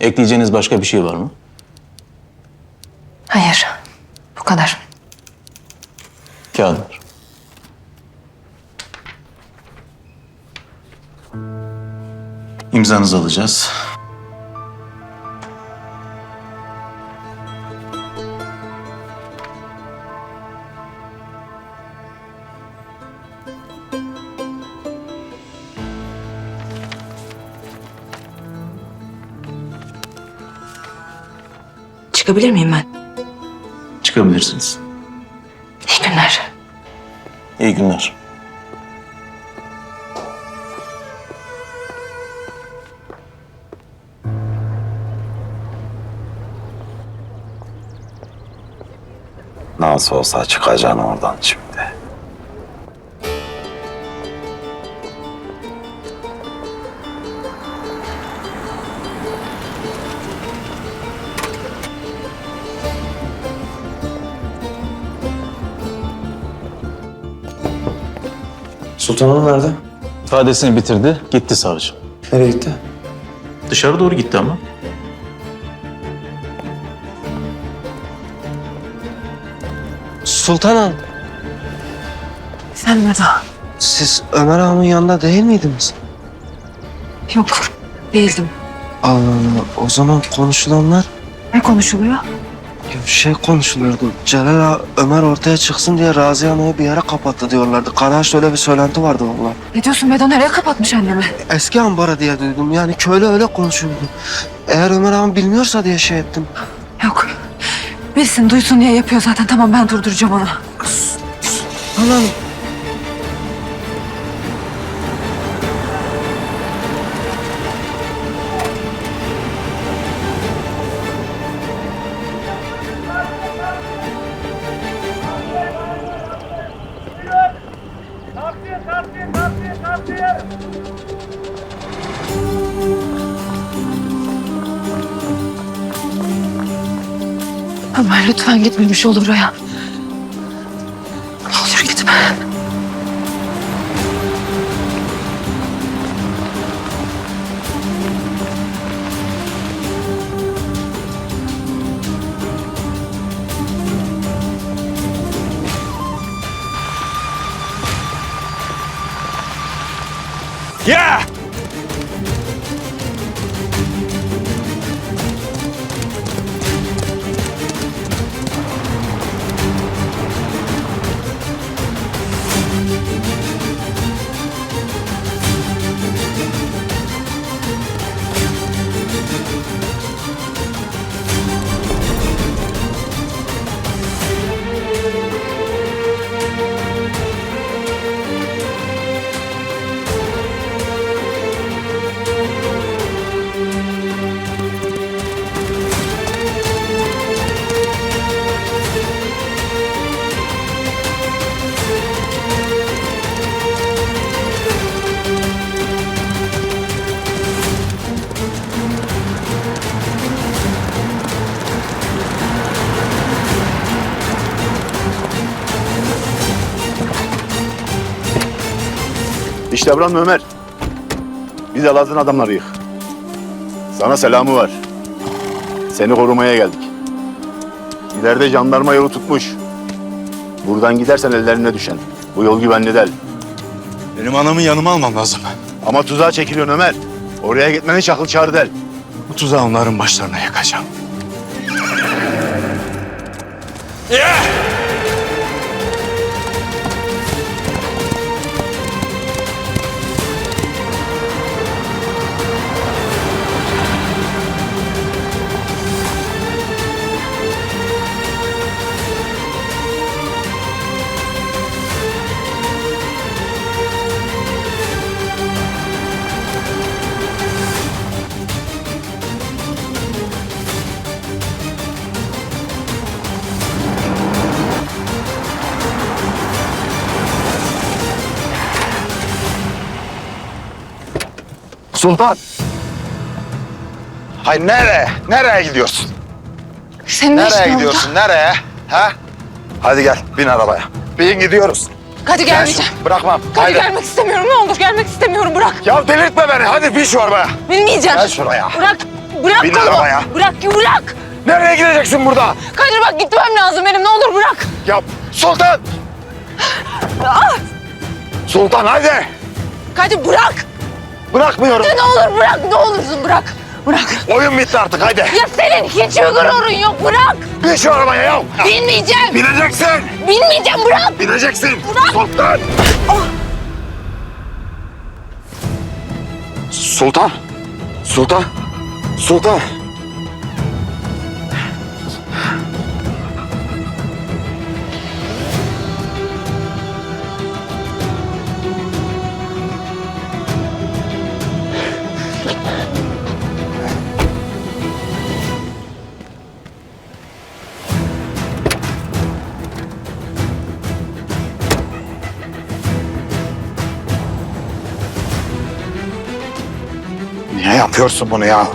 Ekleyeceğiniz başka bir şey var mı? Hayır. Bu kadar. Kağıtlar. İmzanızı alacağız. Çıkabilir miyim ben? Çıkabilirsiniz. İyi günler. İyi günler. Nasıl olsa çıkacaksın oradan şimdi. Sultan Hanım nerede? İfadesini bitirdi, gitti savcı. Nereye gitti? Dışarı doğru gitti ama. Sultan Hanım, Sen nerede? siz Ömer Ağam'ın yanında değil miydiniz? Yok. Değildim. Allah Allah, o zaman konuşulanlar Ne konuşuluyor? Ya şey konuşuluyordu. Celal Ağa, Ömer ortaya çıksın diye Raziye Ana'yı bir yere kapattı diyorlardı. Karahaş'ta öyle bir söylenti vardı valla. Ne diyorsun Bedo? Nereye kapatmış annemi? Eski ambara diye duydum. Yani köylü öyle konuşuyordu. Eğer Ömer Ağam bilmiyorsa diye şey ettim. Yok. Bilsin, duysun diye yapıyor zaten. Tamam ben durduracağım onu. Sultan Ömer lütfen gitmemiş olur oraya. Ne olur gitme. İşte buranın Ömer. Biz Elazığ'ın adamlarıyız. Sana selamı var. Seni korumaya geldik. İleride jandarma yolu tutmuş. Buradan gidersen ellerine düşen. Bu yol güvenli değil. Benim anamı yanıma almam lazım. Ama tuzağa çekiliyorsun Ömer. Oraya gitmen hiç akıl çağrı değil. Bu tuzağı onların başlarına yakacağım. Sultan! Hay nereye? Nereye gidiyorsun? Senin ne işin Nereye orada? gidiyorsun? Nereye? Ha? Hadi gel, bin arabaya. Bin gidiyoruz. Hadi Gel gelmeyeceğim. şu- Bırakmam. Hadi Haydi. gelmek istemiyorum. Ne olur gelmek istemiyorum. Bırak. Ya delirtme beni. Hadi bin şu arabaya. Bilmeyeceğim. Gel şuraya. Bırak. bırak Bin kolumu. arabaya. Bırak bırak. Nereye gideceksin burada? Kadir bak gitmem lazım benim ne olur bırak. Yap. Sultan! Sultan hadi! Kadir bırak. Bırakmıyorum. Ne olur bırak ne olursun bırak. Bırak. Oyun bitti artık hadi. Ya senin hiç gururun yok bırak. Bin şu arabaya ya. Binmeyeceğim. Bineceksin. Binmeyeceğim bırak. Bineceksin. Bırak. Sultan. Sultan. Sultan. Sultan. Niye yapıyorsun bunu ya?